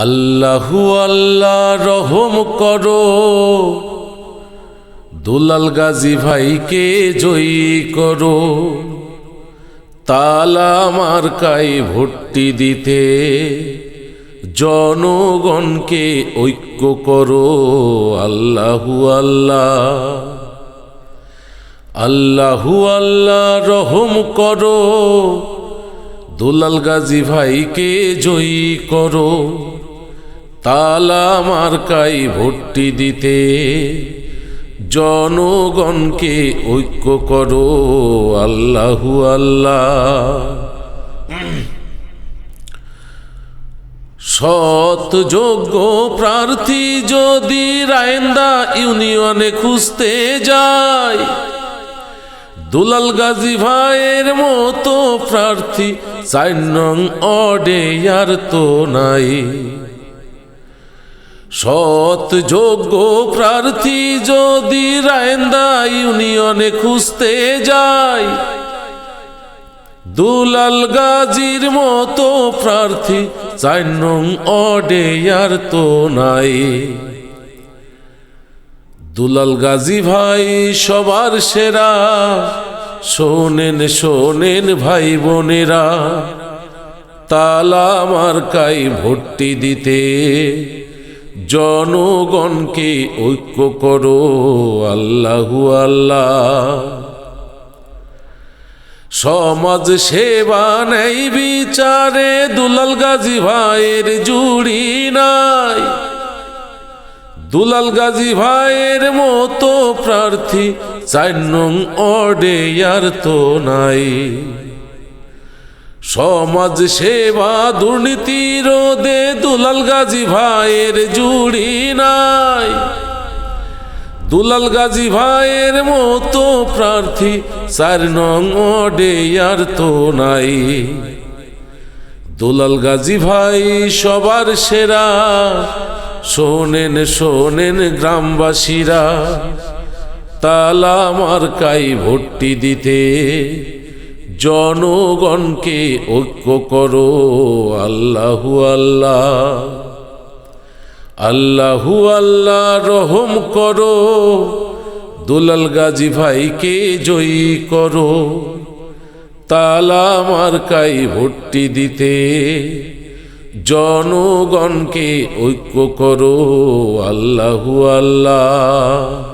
আল্লাহু আল্লাহ রহম করো। দুলাল গাজী ভাইকে জয়ী করো। তালা মার্কাই ভর্তি দিতে জনগণকে ঐক্য করো। আল্লাহু আল্লাহ। আল্লাহু আল্লাহ রহম করো। দুলাল গাজী ভাইকে জয়ী করো। তালা মার্কাই ভর্তি দিতে। জনগণকে ঐক্য করো, আল্লাহু আল্লাহ। সৎ যোগ্য প্রার্থী যদি রায়ন্দা ইউনিয়নে খুঁজতে যায়, দুলাল গাজী ভাইয়ের মতো প্রার্থী চার নং অডে আর তো নাই। সৎ যোগ্য প্রার্থী যদি রায়ন্দা ইউনিয়নে খুঁজতে যায়। দুলাল গাজীর মতো প্রার্থী, চার অডে আর তো নাই। দুলাল গাজী ভাই সবার সেরা, শোনেন শোনেন ভাই বোনেরা, তালা মার্কাই ভর্তি দিতে। জনগণকে ঐক্য করো, আল্লাহু আল্লাহ। সমাজ সেবা নেই, বিচারে দুলাল গাজী ভাইয়ের জুড়ি নাই। দুলাল গাজী ভাইয়ের মতো প্রার্থী চার নং অডে আর তো নাই। সমাজ সেবা দুর্নীতি রোধে দুলাল গাজী ভাইয়ের জুড়ি নাই। দুলাল গাজী ভাইয়ের মতো প্রার্থী চার নং অডে আর তো নাই। দুলাল গাজী ভাই সবার সেরা, শোনেন শোনেন গ্রামবাসীরা, তালা মার্কাই ভর্তি দিতে। জনগণকে ঐক্য করো, আল্লাহু আল্লাহ। আল্লাহু আল্লাহ রহম করো, দুলাল গাজী ভাইকে জয়ী করো। তালা মার্কাই ভর্তি দিতে জনগণকে ঐক্য করো, আল্লাহু আল্লাহ।